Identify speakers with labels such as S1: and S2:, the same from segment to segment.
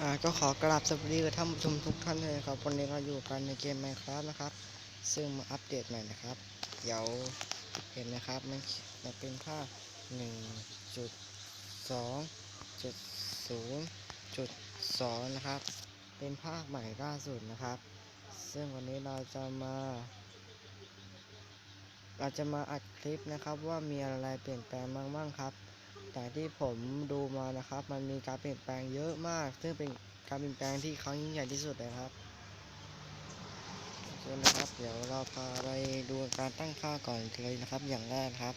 S1: อ่าก็ขอกราบสวัสดีกับท่านผู้ชมทุกท่านเลยครับวันนี้เราอยู่กันในเกม Minecraft นะครับ ซึ่งมาอัปเดตใหน่นะครับ เดี๋ยวเห็นนะครับมันมันเป็นภาพ1จุด2จุด0จุด2นะครับ เป็นภาคใหม่ล่าสุดนะครับ ซึ่งวันนี้เราจะมา เราจะมาอัดคลิปนะครับว่ามีอะไรเปลี่ยนแปลงบ้างบ้างครับ แต่ที่ผมดูมานะครับ มันมีการเปลี่ยนแปลงเยอะมาก ซึ่งเป็นการเปลี่ยนแปลงที่ครั้งยิ่งใหญ่ที่สุดเลยครับเชิญนะครับ เดี๋ยวเราพาไปดูการตั้งค่าก่อนเลยนะครับ อย่างแรกครับ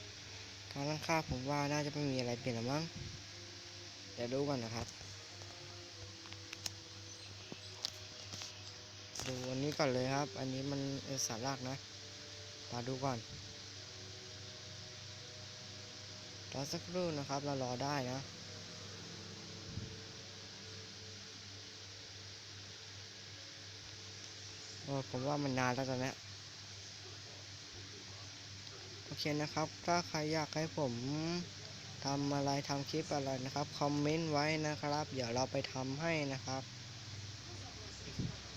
S1: การตั้งค่าผมว่าน่าจะไม่มีอะไรเปลี่ยนหรอมั้งเดี๋ยวดูก่อนนะครับ ดูอันนี้ก่อนเลยครับ อันนี้มันสารลากนะมาดูก่อน รอสักครู่นะครับ เรารอได้นะโอ้ผมว่ามันนานแล้วตอนนี้โอเคนะครับ ถ้าใครอยากให้ผมทำอะไรทำคลิปอะไรนะครับ คอมเมนต์ไว้นะครับ เดี๋ยวเราไปทำให้นะครับ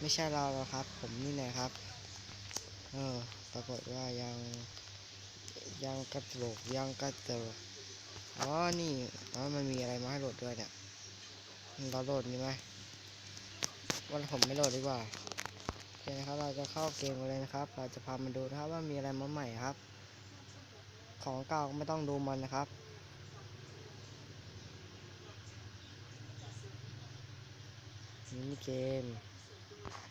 S1: ไม่ใช่เราหรอกครับ ผมนี่แหละครับ เออ ปรากฏว่ายังยังกระโดกยังกระโดก อ๋อ นี่อ๋อมันมีอะไรมาให้โหลดด้วยเนี่ยเราโหลดนี่ไหมวันผมไม่โหลดดีกว่าโอเคนะครับ เราจะเข้าเกมกันเลยนะครับ เราจะพามาดูนะครับว่ามีอะไรมาใหม่ครับ ของเก่าไม่ต้องดูมันนะครับมินิเกม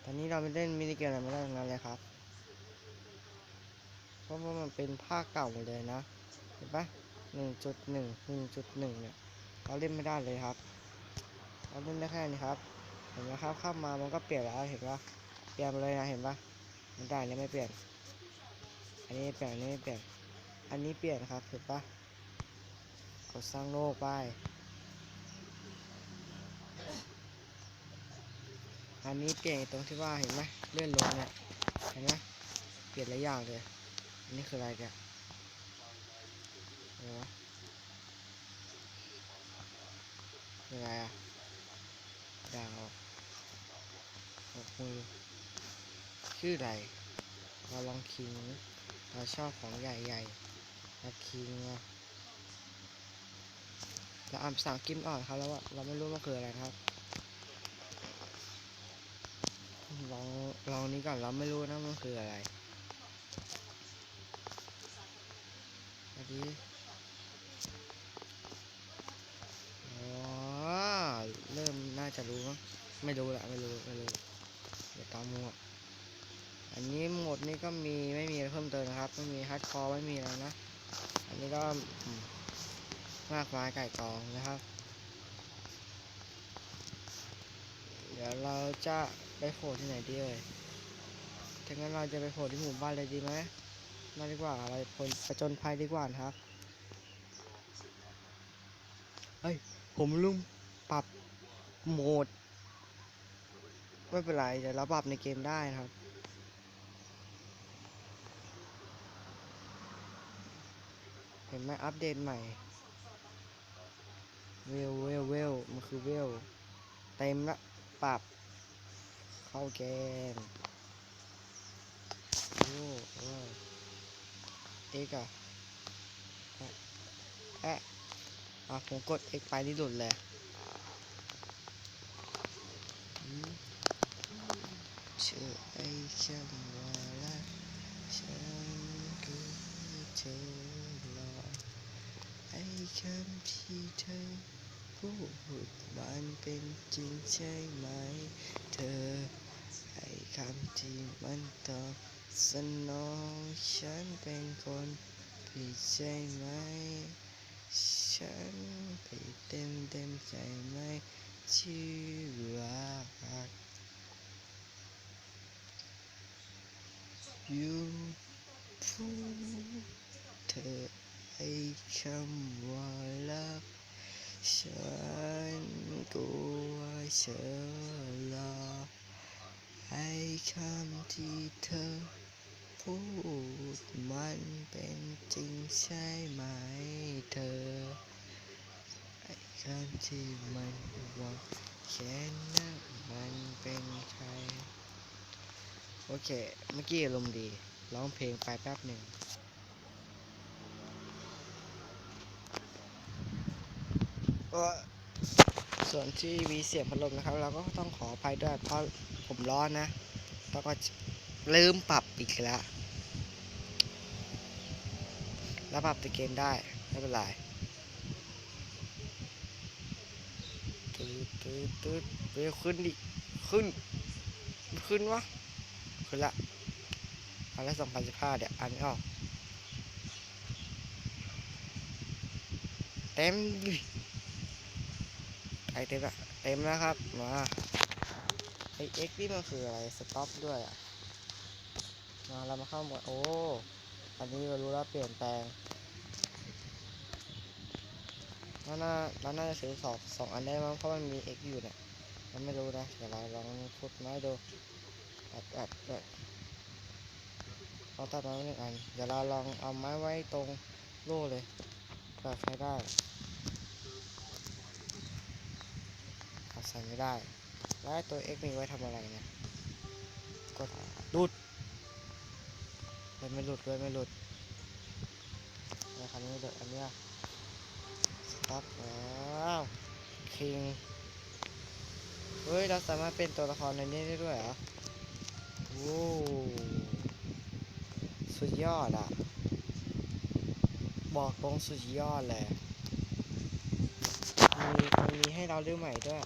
S1: ตอนนี้เราไม่เล่นมินิเกมอะไรไม่ได้ทั้งนั้นเลยครับ เพราะว่ามันเป็นภาคเก่าหมดเลยนะ เห็นปะ หนึ่งจุดหนึ่งหนึ่งจุดหนึ่งเนี่ยเราเล่นไม่ได้เลยครับ เราเล่นได้แค่นี้ครับ เห็นไหมครับเข้ามามันก็เปลี่ยนแล้วเห็นปะเปลี่ยนเลยนะเห็นปะมันได้แล้วไม่เปลี่ยน อันนี้เปลี่ยนอันนี้เปลี่ยน อันนี้เปลี่ยนครับเห็นปะกดสร้างโลกไป อันนี้เปลี่ยนตรงที่ว่าเห็นไหมเลื่อนลงเนี่ย เห็นไหมเปลี่ยนหลายอย่างเลย อันนี้คืออะไรเนี่ ยอะไรวะยังไงอะดาวหกมือชื่ออะไรเราลองคิงเราชอบของใหญ่ๆเราคิงอะเราอ่านภาษาอังกฤษไม่ออกครับแล้วอะเราไม่รู้ว่าคืออะไรครับลองลองนี้ก่อนเราไม่รู้นะมันคืออะไรอันนี้ อ๋อ เริ่มน่า จะรู้มั้งไม่รู้ละไม่รู้ไม่รู้เดี๋ยวตามมัวอันนี้หมดนี้ก็มีไม่มีอะไรเพิ่มเติมนะครับไม่มีฮาร์ดคอร์ไม่มีอะไรนะ อันนี้ก็มากมายไก่กองนะครับ เดี๋ยวเราจะไปโผล่ที่ไหนดีเอ่ยถ้างั้นเราจะไปโผล่ที่หมู่บ้านเลยดีไหมมาดีกว่าเราผลประจนภัยดีกว่านะครับ เฮ้ย ผมลืมปรับ โหมด ไม่เป็นไรเดี๋ยวเราปรับในเกมได้ครับเห็นไหมอัปเดตใหม่ เวลเวลเวลมันคือเวล เต็มละ ปรับ เข้าเกมโอ้โอเอกอะแอะแอะอะผมกด X ไปนี่หลุดเลยอืม ชื่อไอ้คำว่ารักฉันคือเธอหรอไอ้คำที่เธอพูดมันเป็นจริงใช่ไหม เธอ ไอ้คำที่มันตอบสนองฉันเป็นคนผิดใช่ไหม ฉันผิดเต็มเต็มใจไหมที่รักอยู่ พูดเธอไอ้คำว่ารัก ฉันกลัวเธอลอไอ้คำที่เธอพูดมันเป็นจริงใช่ไหมเธอ ไอ้คำที่มันวังแค่นั้นมันเป็นใคร โอเค เมื่อกี้อารมณ์ดี ร้องเพลงไปแป๊บหนึ่ง ส่วนที่มีเสียงพัดลมนะครับ เราก็ต้องขออภัยด้วยเพราะผมร้อนนะ แล้วก็ลืมปรับอีกแล้วแล้วปรับตะเกมได้ ไม่เป็นไรตืดตืดตืดเร็วขึ้นดิ ขึ้น ขึ้นวะ ขึ้นละอันละสองพันสิบห้าเดี๋ยวอันไม่ออก เต็มดิไอเต็มละเต็มแล้วครับ มาไอเอ็กซ์นี่มันคืออะไร สต็อปด้วยอะมาเรามาเข้าหมด โอ้ อันนี้เรารู้แล้วเปลี่ยนแปลงเราน่าเราน่าจะซื้อสองสองอันได้มั้งเพราะมันมี X อยู่เนี่ยมันไม่รู้นะ เดี๋ยวเราลองพุดไม้ดู อัดอัดแบบเราตัดม้ไว้หนึ่งอัน เดี๋ยวเราลองเอาไม้ไว้ตรงโล่เลยเพื่อใช้ได้เอาใส่ไม่ได้ แล้วไอ้ตัว X นี่ไว้ทำอะไรเนี่ย กดหลุดเลยไม่หลุดเลยไม่หลุดในคันนี้เดี๋ยวอันเนี้ยสต็อปแล้วคิง เฮ้ย เราสามารถเป็นตัวละครในนี้ได้ด้วยเหรอ โว้สุดยอดอะบอกตรงสุดยอดเลยมีมันมีให้เราเลือกใหม่ด้วย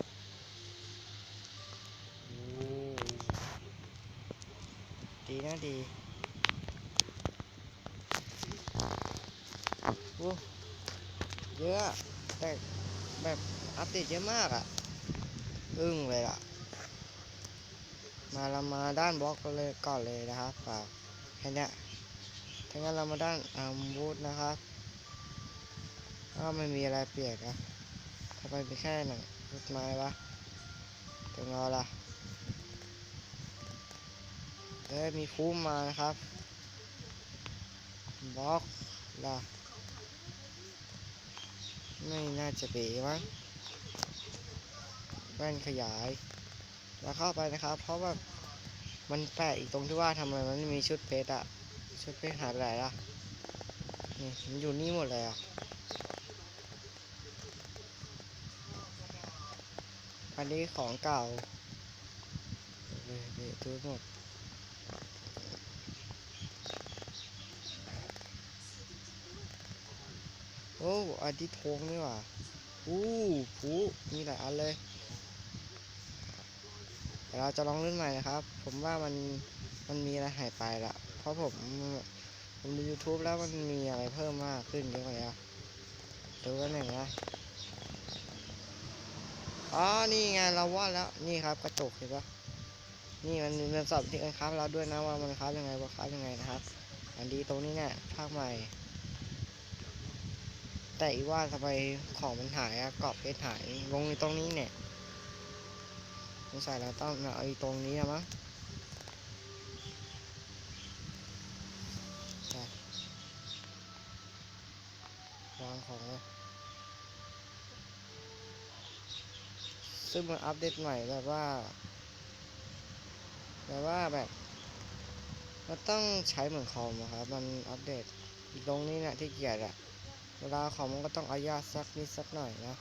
S1: ดีนะดีโอ้เยอะแต่แบบอัปเดตเยอะมากอะอึ้งเลยล่ะ มาเรามาด้านบล็อกเลยก่อนเลยนะครับเปล่าแค่นี้ถ้างั้นเรามาด้านอาร์มบูทนะครับถ้าไม่มีอะไรเปลี่ยนนะทำไมเป็นแค่หนังรุดไม้วะตัวงอละเอ้มีคุ้มมานะครับบล็อกละไม่น่าจะเป๋มั้งแว่นขยาย แล้วเข้าไปนะครับ เพราะว่ามันแปลกอีกตรงที่ว่าทำไมมันไม่มีชุดเพชรอะชุดเพชรหายไปไหนล่ะนี่มันอยู่นี่หมดเลยอะอันนี้ของเก่าเลยเละทุกหมดโอ้อันที่ทงนี่ว่าอู้ผูมีหลายอันเลย ดี๋ยวเราจะลองเล่นใหม่นะครับ ผมว่ามันมันมีอะไรหายไปละเพราะผมผมดู YouTube แล้วมันมีอะไรเพิ่มมากขึ้นเยอะกว่านี้ดูกันหนึ่งนะอ๋อ นี่ไงเราวาดแล้ว นี่ครับกระจกเห็นปะนี่มันมันสอบที่กันครับเราด้วยนะว่ามันครับยังไงว่าครับยังไงนะครับ อันดีตรงนี้เนี่ยภาคใหม่ แต่อีกว่าทำไมของมันหายอะกรอบเพชรหายลงในตรงนี้เนี่ย งสัยเราต้องเอาไอ้ตรงนี้นะมั้งใช่วางของเลยซึ่งมันอัปเดตใหม่แบบว่าแบบว่าแบบมันต้องใช้เหมือนคอมอะครับมันอัปเดตตรงนี้เนี่ยที่เกียจอะเวลาของมันก็ต้องเอายาสักนิดสักหน่อยนะ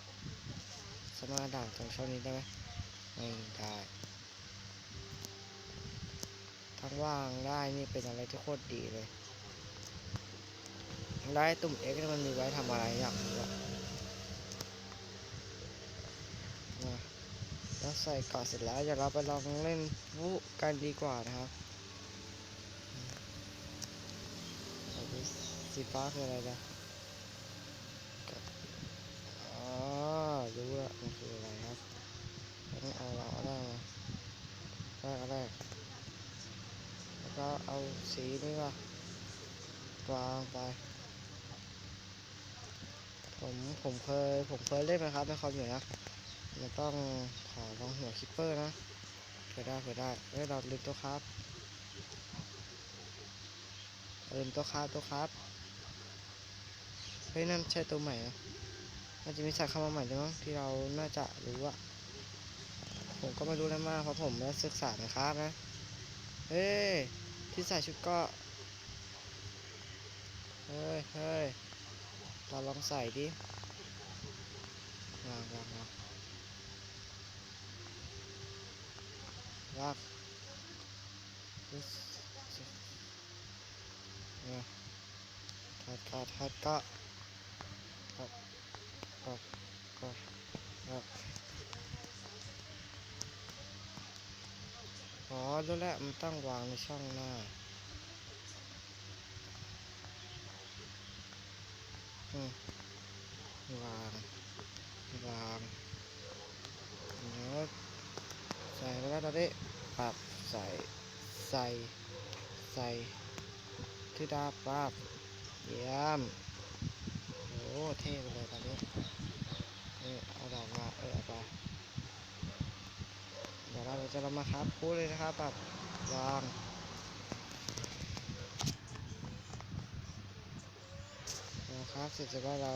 S1: สามารถด่าตรงช่องนี้ได้ไหม ไม่ได้ทั้งว่างได้นี่เป็นอะไรที่โคตรดีเลย ได้ตุ่ม X นี่มันมีไว้ทำอะไรอยากรู้อะแล้วใส่กาะเสร็จแล้วเดี๋ยวเราไปลองเล่นวุกันดีกว่านะครับสีฟ้าคืออะไรนะอ๋อรู้ละมันคืออะไรครับ ต้องเอาเราเอาได้มาได้เอาได้แล้วก็เอาสีนี่ว่าวางไป ผมผมเคยผมเคยเล่นนะครับในคอมอยู่นะมันต้องขอลองหัวคิปเปอร์นะเผื่อได้เผื่อได้เฮ้ยเราลืมตัวครับลืมตัวครับตัวครับเฮ้ยนั่นใช่ตัวใหม่นะมันจะมีสัตว์เข้ามาใหม่ด้วยมั้งที่เราน่าจะรู้อะ ผมก็ไม่รู้อะไรมากเพราะผมไม่ศึกษานะครับนะ เฮ้ยที่ใส่ชุดก็เฮ้ยเฮ้ยเราลองใส่ดิวางวางวางวางปึ๊สเนี่ยถอดถอดถอดเก็ถอดถอดถอดถอดอ๋อ รู้แล้วมันตั้งวางในช่องหน้าอืมวาง วางเนื้อใส่แล้วตอนนี้ปรับใส่ ใส่ ใส่ที่ดาบปั๊บเยี่ยมโอ้เท่ไปเลยตอนนี้เอาดอกมา เออเอาไป เดี๋ยวเรามาครับพูดเลยนะครับปรับวางนะครับเสร็จจากว่าเรา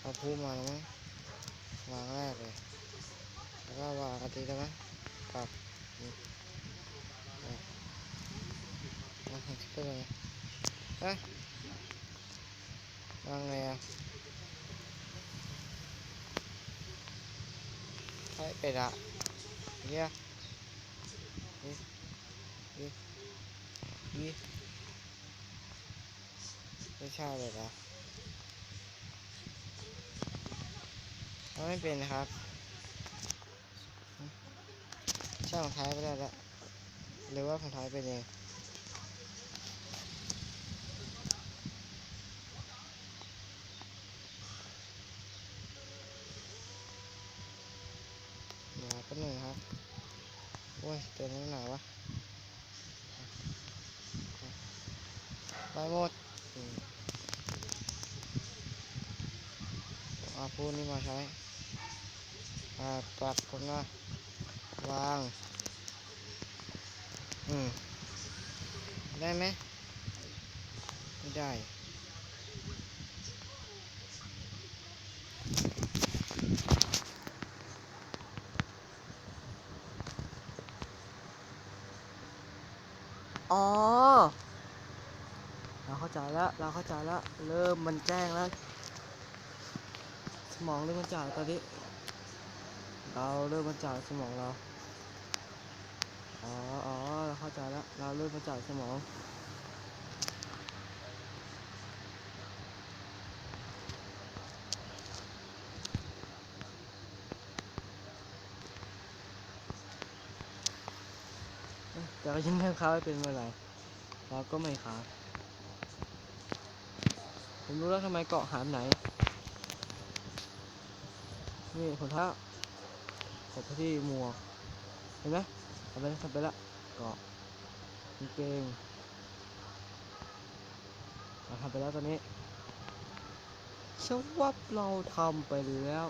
S1: เอาพูมาแล้วมั้งวางแรกเลยแล้วก็วางกะทิได้ไหมปรับนี่อะวางทิปไปเลยเฮ้ยวางไงอะให้เป็ดอะ เนี่ยนี่นี่นี่ไม่ใช่เลยนะไม่เป็นครับ ช่างของท้ายไปได้แล้วหรือว่าของท้ายเป็นเองเดี๋ยวแป๊บหนึงครับ โอ้ยเต็มหนาวะไป หมดอืมเอาพูดนี้มาใช้อ่าปรับผมนะวาง อืม ได้ไหมไม่ได้อ๋อ เราเข้าใจแล้ว เราเข้าใจแล้ว เริ่มมันแจ้งแล้ว สมองเริ่มมันจ่ายตอนนี้ เราเริ่มมาจ่ายสมองเรา อ๋ออ๋อเราเข้าใจแล้ว เราเริ่มมาจ่ายสมองแต่ก็ยังเรื่องค้าไม่เป็นเมื่อไหร่เราก็ไม่ค้า ผมรู้แล้วทำไมเกาะหามไหน นี่ผลท้ากดไปที่หมวก เห็นไหมทำไปแล้วทำไปแล้วเกาะกางเกงเราทำไปแล้วตอนนี้ชวับเราทำไปแล้ว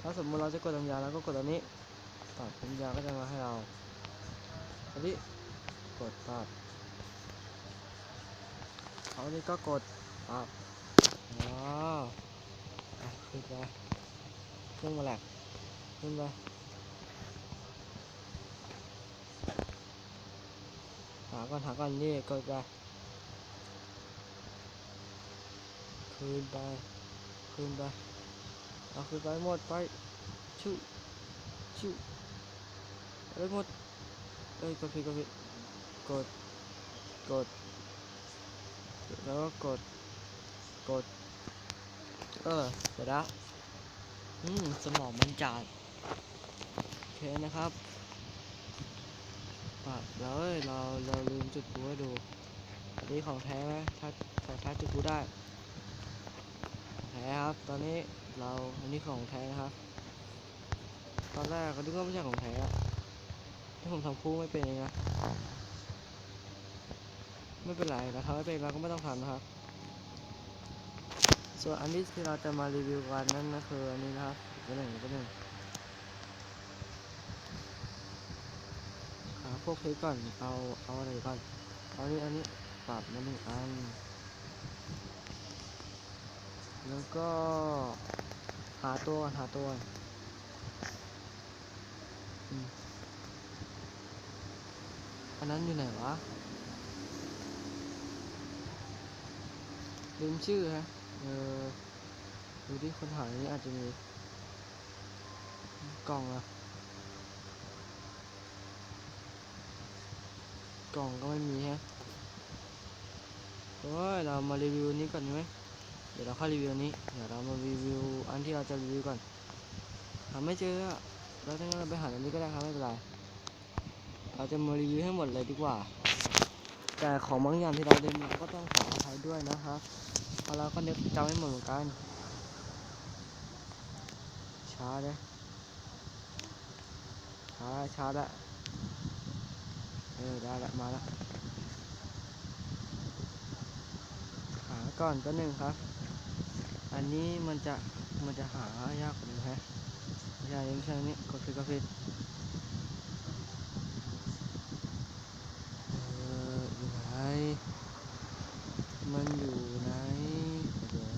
S1: ถ้าสมมติเราจะกดลำยาแล้วก็กดตัวนี้ปัดลำยาก็จะมาให้เราอันนี้กดปัดเอาอันนี้ก็กด ปัดว้าวอะขึ้นไปขึ้นมาแหละขึ้นไปหาก่อนหาก่อนนี่กดไปขึ้นไปขึ้นไปเอาขึ้นไปหมดไปชุชุไปหมดเอ้ยกดผิดกดผิดกดกดแล้วก็กด กด เออเสร็จแล้วอืม สมองมันจ่ายโอเคนะครับปะแล้วเอ้ยเราเราลืมจุดปูให้ดูอันนี้ของแท้ไหมถ้าของแท้จุดปูได้แท้ครับ ตอนนี้เราอันนี้ของแท้นะครับ ตอนแรกก็นึกว่าไม่ใช่ของแท้อะที่ผมทำคู่ไม่เป็นเองนะไม่เป็นไรเราทำไม่เป็นเราก็ไม่ต้องทำนะครับ ส่วนอันนี้ที่เราจะมารีวิววันนั้นนะคืออันนี้นะครับตัหนึ่งตัหนึ่งพวกเพชรก่อนเอาเอาอะไรก่อนเอานี้อันนี้ปรับมาหนึ่งอัน แล้วก็หาตัวหาตัวอันนั้นอยู่ไหนวะลืมชื่อฮะ เออดูที่คนหานี้อาจจะมี กล่องอะกล่องก็ไม่มีฮะโอ้ยเรามารีวิวนี้ก่อนไหมเดี๋ยวเราค่อยรีวิวนี้ เดี๋ยวเรามารีวิวอันที่เราจะรีวิวก่อนหาไม่เจออะแล้วถ้างั้นเราไปหาอันนี้ก็ได้ครับไม่เป็นไร เราจะมารีวิวให้หมดเลยดีกว่า แต่ของบางอย่างที่เราเล่นเราก็ต้องขออภัยด้วยนะครับ เพราก็นึกจำไม่หมดเหมือนกัน ช้าเลยช้าช้าละเออได้ละมาละหาก่อนก็หนึ่งครับ อันนี้มันจะมันจะหายากกว่านี้ฮะไม่ใช่ไม่ใช่นนี้กดผิดกดผิดเอออยู่ไหนมันอยู่ไหนเดี๋ยว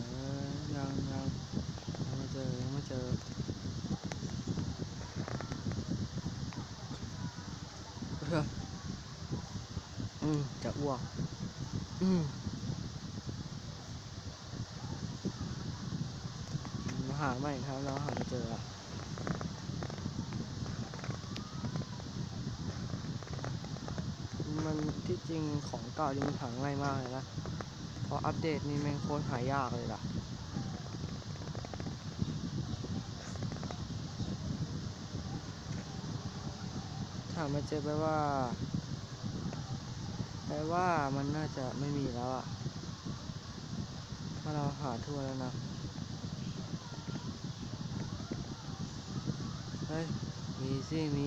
S1: ยังยังยังไม่เจอยังไม่เจอ เพื่ออืมจะอ้วกอืมมาหาใหม่ครับเราหาไม่เจออะมันที่จริ ก่านี่มันหาง่ายมากเลยนะพราะอัปเดตนี่แม่งโคตรหายากเลยล่ะถามมาเจอแปลว่าแปลว่ามันน่าจะไม่มีแล้วอะถ้าเราหาทั่วแล้วนะเฮ้ย มีสิมี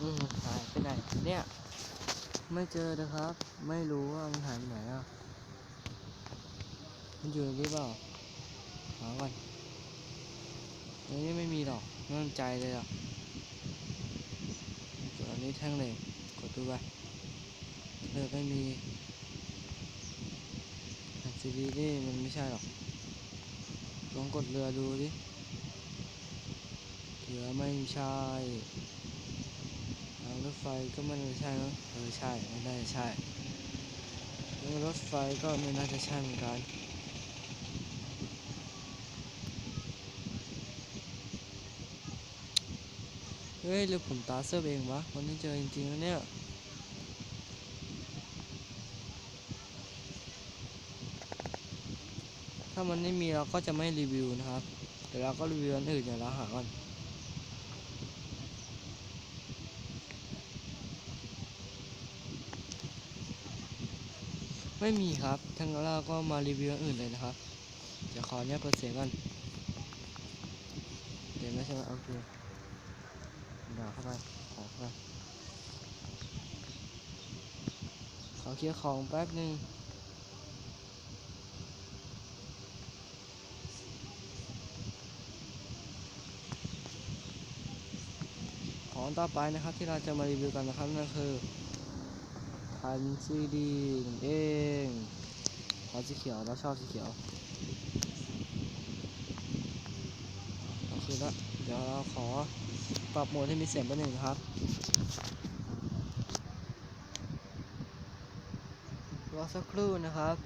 S1: อืมหายไปไหนเนี่ย ไม่เจอนะครับ ไม่รู้ว่ามันหายไปไหนอะ มันอยู่ในนี้เปล่า หาก่อนในนี้ไม่มีหรอกไม่มั่นใจเลยอะส่วนอันนี้แท่งเหล็กกดดูไปเลือกไม่มีแผ่นซีดีนี่มันไม่ใช่หรอก ลองกดเรือดูดิเรือไม่ใช่ รถไฟก็ไม่น่าจะใช่มั้งเออใช่ไม่น่าจะใช่รถไฟก็ไม่น่าจะใช่เหมือนกันเฮ้ยหรือผมตาเสื้อเองวะวันนี้เจอจริงๆแล้วเนี่ยถ้ามันไม่มีเราก็จะไม่รีวิวนะครับเดี๋ยวเราก็รีวิวอันอื่นเดี๋ยวเราหาก่อน ไม่มีครับทั้งเราก็มารีวิวอื่นเลยนะครับเดี๋ยวขอเนี่ยเปิดเสียงก่อนเดี๋ยวไม่ใช่โอเคเดี๋ยวเข้าไปขอเข้าไปขอเคลียร์ของแป๊บหนึ่งของต่อไปนะครับที่เราจะมารีวิวกันนะครับนั่นคือ พันซีดีนเองขอสีเขียวเราชอบสีเขียวโอเคแล้วเดี๋ยวเราขอปรับโหมดให้มีเสียงเป็นหนึ่งครับรอสักครู่นะครับ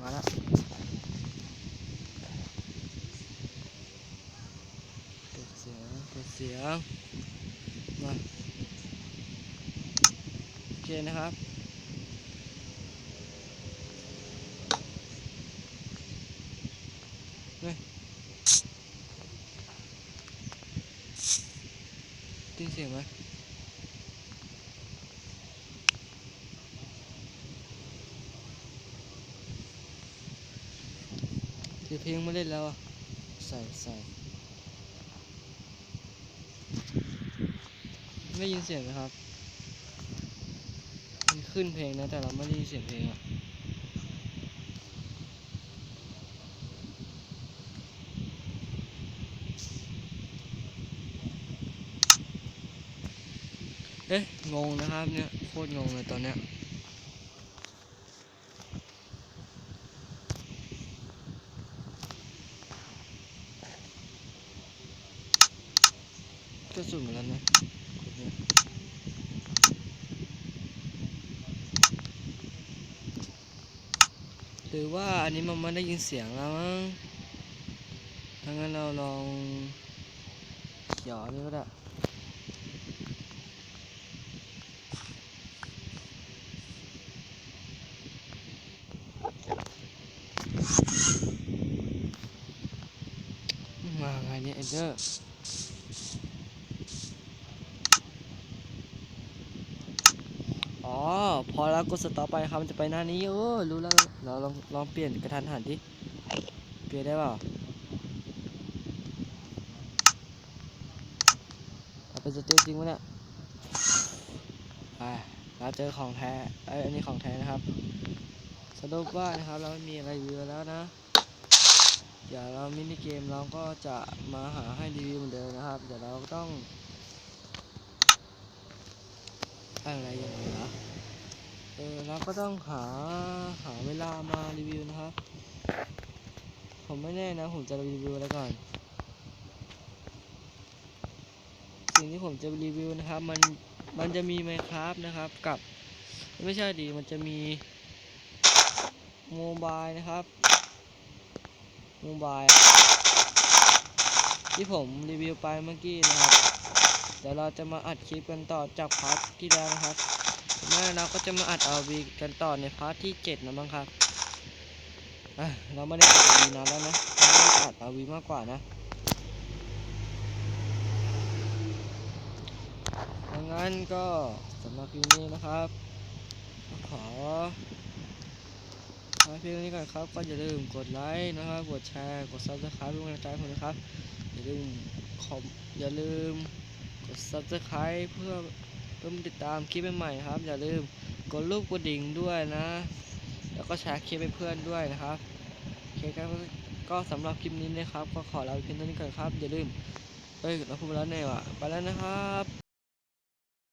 S1: มาแล้วเปิดเสียงเปิดเสียงมา เคนะครับเฮ้ยได้ยินเสียงไหมเสียงเพลงมาเล่นแล้วอะ ใส่ใส่ไม่ยินเสียงนะครับ ขึ้นเพลงนะ แต่เราไม่ได้เสียงเพลงอะเอ๊ะ งงนะครับเนี่ย โคตรงงเลยตอนเนี้ยก็สุนหมดแล้วนะ รือว่าอันนี้มันไม่ได้ยินเสียงแล้วมั้งถ้างั้นเราลองหยอนี่ก็ได้มาไงเนี่ยเอเดอร์อ๋อ พอแล้วกดสต็อปไปครับมันจะไปหน้านี้เออรู้แล้วเราลองลองเปลี่ยนกระทันหันดิเปลี่ยนได้เปล่าเอาเป็นสเตลจริงวะเนี่ยไปเราเจอของแท้เอ้อันนี้ของแท้นะครับสรุปว่านะครับเราไม่มีอะไรเหลือแล้วนะเดี๋ยวเรามินิเกมเราก็จะมาหาให้รีวิวเหมือนเดิมนะครับ เดี๋ยวเราต้องอะไรอย่างไรนะ เออเราก็ต้องหาหาเวลามารีวิวนะครับ ผมไม่แน่นะ ผมจะรีวิวอะไรก่อน สิ่งที่ผมจะรีวิวนะครับ มันมันจะมี Minecraft นะครับ กับไม่ใช่ดีมันจะมีโมบายนะครับโมบายที่ผมรีวิวไปเมื่อกี้นะครับ เดี๋ยวเราจะมาอัดคลิปกันต่อจากพาร์ทที่แล้วนะครับ แม่เราก็จะมาอัดเอาวีกันต่อในพาร์ทที่เจ็ดนะมั้งครับเราไม่ได้อัดวีนานแล้วนะเราอัดเอาวีมากกว่านะดังนั้นก็สำหรับคลิปนี้นะครับ ขอขอเพียงนี้ก่อนครับ ก็อย่าลืมกดไลค์นะครับ กดแชร์ กด subscribe เป็นกำลังใจให้ผมนะครับ อย่าลืมคอมอย่าลืมกด subscribe เพื่อ เพื่อติดตามคลิปใหม่ๆครับ อย่าลืมกดรูปกดดิ่งด้วยนะ แล้วก็แชร์คลิปให้เพื่อนด้วยนะครับโอเคครับก็สำหรับคลิปนี้นะครับ ก็ขอลาไปเพียงเท่านี้ก่อนครับ อย่าลืมเอ้ยเราพูดไปแล้วเนี่ยว่ะไปแล้วนะครับ